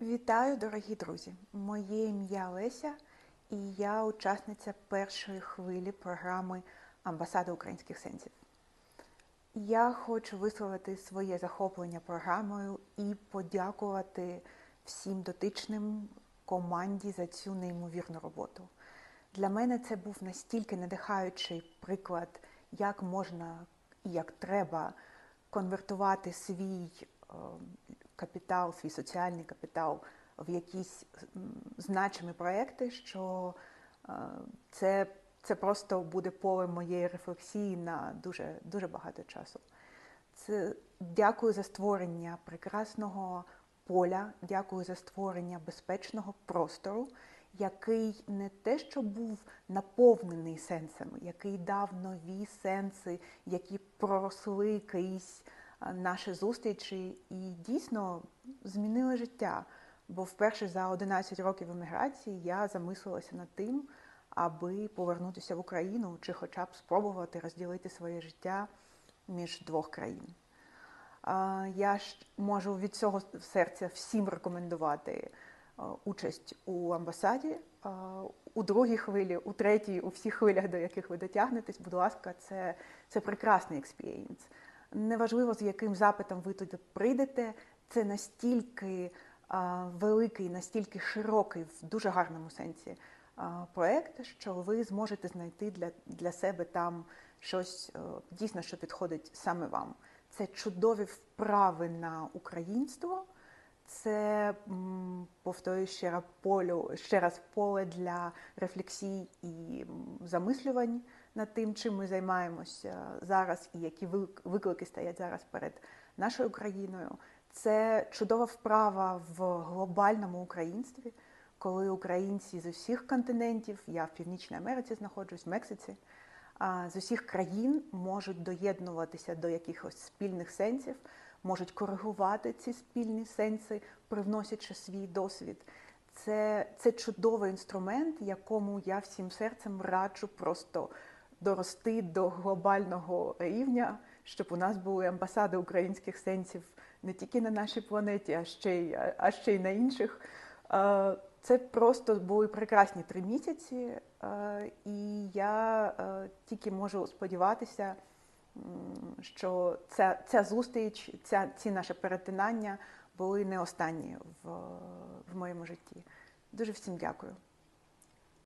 Вітаю, дорогі друзі! Моє ім'я Леся, і я учасниця першої хвилі програми Амбасада українських сенсів. Я хочу висловити своє захоплення програмою і подякувати всім дотичним команді за цю неймовірну роботу. Для мене це був настільки надихаючий приклад, як можна і як треба конвертувати свій е, капітал, свій соціальний капітал в якісь значимі проекти, що е, це, це просто буде поле моєї рефлексії на дуже, дуже багато часу. Це дякую за створення прекрасного поля, дякую за створення безпечного простору, який не те, що був наповнений сенсами, який дав нові сенси, які проросли а, наші зустрічі і дійсно змінили життя. Бо вперше за 11 років еміграції я замислилася над тим, аби повернутися в Україну чи хоча б спробувати розділити своє життя між двох країн. Я ж можу від цього серця всім рекомендувати участь у амбасаді. У другій хвилі, у третій, у всіх хвилях, до яких ви дотягнетесь, будь ласка, це, це прекрасний експірієнс. Неважливо, з яким запитом ви туди прийдете, це настільки великий, настільки широкий, в дуже гарному сенсі проект, що ви зможете знайти для, для себе там щось е, дійсно, що підходить саме вам. Це чудові вправи на українство. Це повторюю ще раз полю, ще раз поле для рефлексій і замислювань над тим, чим ми займаємося зараз, і які вик- виклики стоять зараз перед нашою країною. Це чудова вправа в глобальному українстві, коли українці з усіх континентів, я в Північній Америці знаходжусь, в Мексиці, з усіх країн можуть доєднуватися до якихось спільних сенсів, можуть коригувати ці спільні сенси, привносячи свій досвід. Це, це чудовий інструмент, якому я всім серцем раджу просто дорости до глобального рівня, щоб у нас були амбасади українських сенсів не тільки на нашій планеті, а ще й, а ще й на інших. Е, Це просто були прекрасні три місяці, е, і я е, тільки можу сподіватися, що ця, ця зустріч, ця, ці наші перетинання були не останні в, в моєму житті. Дуже всім дякую.